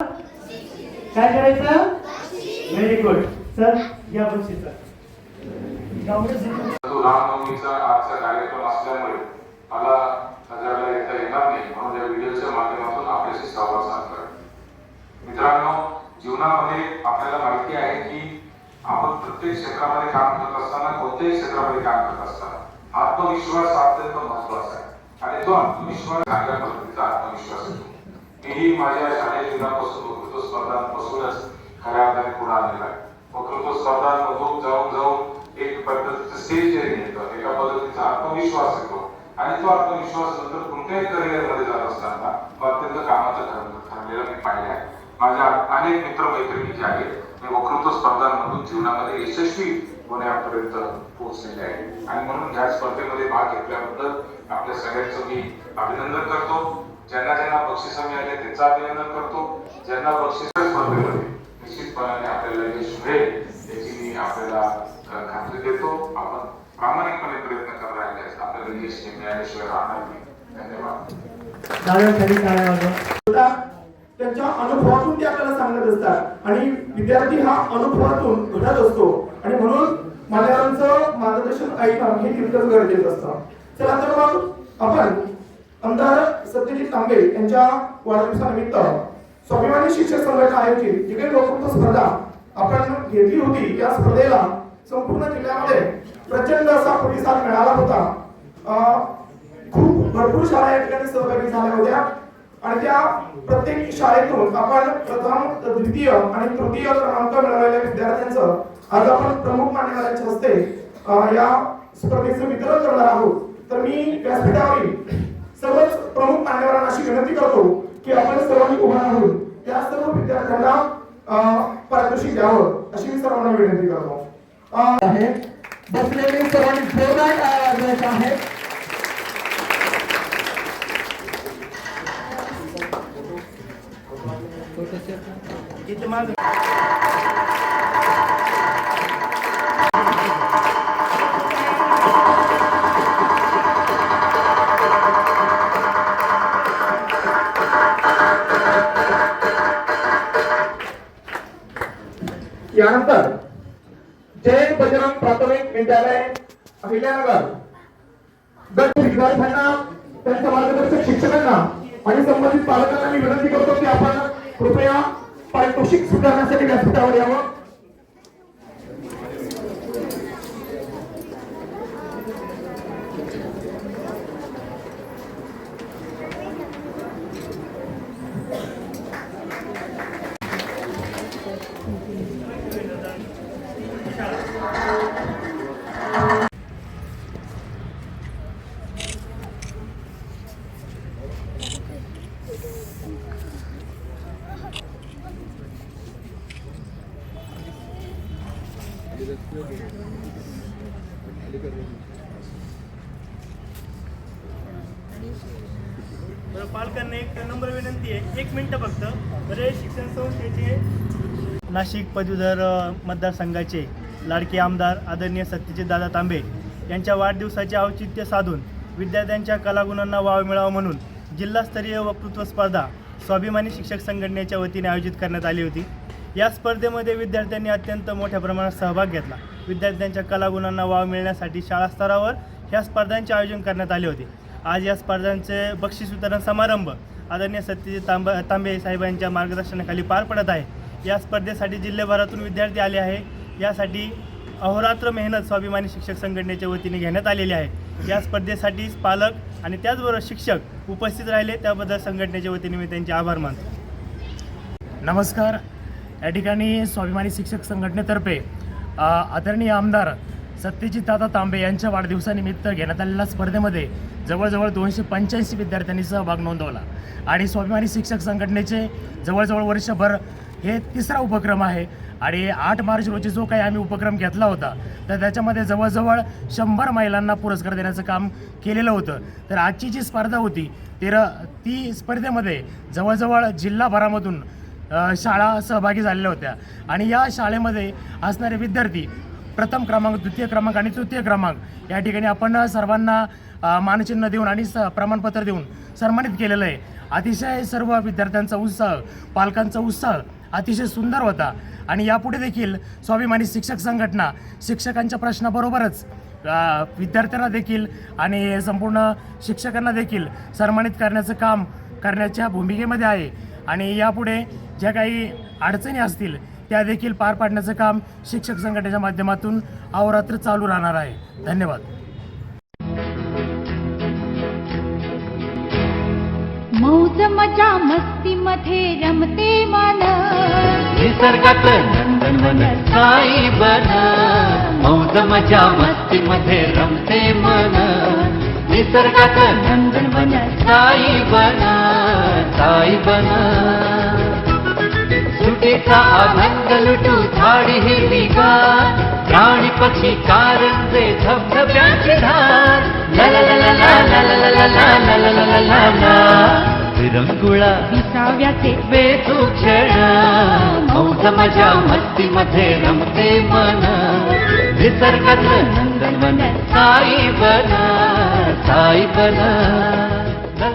काय करायचं? Very good sir या बक्षीस सर रामनवमीचा आजचा कार्यक्रम असल्यामुळे मला हजारला येता येणार नाही. म्हणून या व्हिडिओच्या माध्यमातून आपल्याशी संवाद साधला मित्रांनो जीवनामध्ये आपल्याला माहिती आहे की आपण प्रत्येक क्षेत्रामध्ये काम करत असताना कोणत्याही क्षेत्रामध्ये काम करत असताना आत्मविश्वास अत्यंत महत्त्वाचा आहे. आणि तो आत्मविश्वास चांगल्या पद्धतीचा आत्मविश्वास असतो मीही माझ्या शालेय जीवनापासून वक्तृत्व स्पर्धांपासूनच खऱ्या अर्थाने पुढे आलेला आहे. वक्तृत्व स्पर्धांमधून जाऊन जाऊन एक पद्धतीचं स्टेज येतं एका पद्धतीचा आत्मविश्वास येतो. आणि तो आत्मविश्वास नंतर कोणत्याही करिअरमध्ये जात असताना तो अत्यंत कामाचं ठरलं ठरलेलं मी पाहिलं आहे माझ्या अनेक मित्र मैत्रिणी जे आहेत मी वक्तृत्व स्पर्धांमधून जीवनामध्ये यशस्वी होण्यापर्यंत पोहोचलेले आहे आणि म्हणून ह्या स्पर्धेमध्ये भाग घेतल्याबद्दल आपल्या सगळ्यांचं मी अभिनंदन करतो. ज्यांना ज्यांना बक्षिसं मिळाले त्याचं अभिनंदन करतो. ज्यांना बक्षीस स्पर्धेमध्ये निश्चितपणाने आपल्याला यश मिळेल याची मी आपल्याला खात्री देतो. आपण प्रामाणिकपणे प्रयत्न करत राहिले आपल्याला यश मिळाल्याशिवाय राहणार नाही. धन्यवाद. त्यांच्या अनुभवातून ते आपल्याला सांगत असतात. आणि विद्यार्थी हा अनुभवातून घडत असतो. आणि म्हणून मान्यवरांचं मार्गदर्शन ऐकणं हे तितकंच गरजेचं असतं. चला तर मग आपण आमदार सत्यजित तांबे यांच्या वाढदिवसानिमित्त स्वाभिमानी शिक्षक संघटना आयोजित जी लोकमत स्पर्धा आपण घेतली होती. या स्पर्धेला संपूर्ण जिल्ह्यामध्ये प्रचंड असा प्रतिसाद मिळाला होता. खूप भरपूर शाळा या ठिकाणी सहभागी झाल्या होत्या. आणि त्या प्रत्येक शाळेतून आपण प्रथम द्वितीय आणि तृतीय क्रमांक मिळवलेल्या विद्यार्थ्यांचं आज आपण प्रमुख मान्यवरांच्या हस्ते या स्पर्धेचं वितरण करणार आहोत. तर मी व्यासपीठावरील सर्वच प्रमुख मान्यवरांना अशी विनंती करतो की आपण सर्वांनी उभा राहून त्या सर्व विद्यार्थ्यांना अं, पारितोषिक द्यावं अशी मी सर्वांना विनंती करतो. अं, आहे. बसलेले सर्वांनी जोरदार इथे माग. यानंतर जय बजरंग प्राथमिक विद्यालय अहिल्यानगर गट विद्यार्थ्यांना त्यांच्या मार्गदर्शक शिक्षकांना आणि संबंधित पालकांना मी विनंती करतो की आपण कृपया पारितोषिक सुधारण्यासाठी व्यासपीठावर यावं. पालकांना एक नंबर विनंती आहे. एक मिनटं फक्त. बरे शिक्षण संस्थेचे नाशिक पदवीधर मतदारसंघाचे लाडके आमदार आदरणीय सत्यजित दादा तांबे यांच्या वाढदिवसाचे औचित्य साधून विद्यार्थ्यांच्या कलागुणांना वाव मिळावा म्हणून जिल्हास्तरीय वक्तृत्व स्पर्धा स्वाभिमानी शिक्षक संघटनेच्या वतीने आयोजित करण्यात आली होती. या स्पर्धेमध्ये विद्यार्थ्यांनी अत्यंत मोठ्या प्रमाणात सहभाग घेतला. विद्यार्थ्यांच्या कलागुणांना वाव मिळण्यासाठी शाळा स्तरावर ह्या स्पर्धांचे आयोजन करण्यात आले होते. आज या स्पर्धांचे बक्षीस वितरण समारंभ आदरणीय सत्यजित तांब तांबे साहेबांच्या मार्गदर्शनाखाली पार पडत आहे. या स्पर्धेसाठी जिल्ह्याभरातून विद्यार्थी आले आहे यासाठी अहोरात्र मेहनत स्वाभिमानी शिक्षक संघटनेच्या वतीने घेण्यात आलेली आहे. या स्पर्धेसाठी पालक आणि त्याचबरोबर शिक्षक उपस्थित राहिले. त्याबद्दल संघटनेच्या वतीने मी त्यांचे आभार मानतो. नमस्कार. या ठिकाणी स्वाभिमानी शिक्षक संघटनेतर्फे आदरणीय आमदार सत्यजित दादा तांबे यांच्या वाढदिवसानिमित्त घेण्यात आलेल्या स्पर्धेमध्ये जवळजवळ दोनशे पंच्याऐंशी विद्यार्थ्यांनी सहभाग नोंदवला. आणि स्वाभिमानी शिक्षक संघटनेचे जवळजवळ वर्षभर हे तिसरा उपक्रम आहे. आणि आठ मार्च रोजी जो काही आम्ही उपक्रम घेतला होता तर त्याच्यामध्ये जवळजवळ शंभर महिलांना पुरस्कार देण्याचं काम केलेलं होतं. तर आजची जी स्पर्धा होती तर ती स्पर्धेमध्ये जवळजवळ जिल्हाभरामधून शाळा सहभागी झालेल्या होत्या. आणि या शाळेमध्ये असणारे विद्यार्थी प्रथम क्रमांक द्वितीय क्रमांक आणि तृतीय क्रमांक या ठिकाणी आपण सर्वांना मानचिन्ह देऊन आणि स प्रमाणपत्र देऊन सन्मानित केलेलं आहे. अतिशय सर्व विद्यार्थ्यांचा उत्साह पालकांचा उत्साह अतिशय सुंदर होता. आणि यापुढे देखील स्वाभिमानी शिक्षक संघटना शिक्षकांच्या प्रश्नाबरोबरच विद्यार्थ्यांना देखील आणि संपूर्ण शिक्षकांना देखील सन्मानित करण्याचं काम करण्याच्या भूमिकेमध्ये आहे. आणि यापुढे ज्या काही अडचणी असतील त्या देखील पार पाडण्याचं काम शिक्षक संघटनेच्या माध्यमातून अहोरात्र चालू राहणार आहे. धन्यवाद. मौज मजा मस्ती मध्ये रमते मन. निसर्गात नंदनवन साई बन. मौज मजा मस्ती मध्ये रमते मन. निसर्गात नंदनवन साई बन. ताई बन सुटेचा आनंद लुटू झाडी हिरवी गार प्राणी पक्षी कारंजे धबधब्याची धार विरंगुळा विसाव्याचे वेचू क्षण मौज मजा मस्ती मध्ये रमते मन निसर्गाचं नंदन साई बना साई बना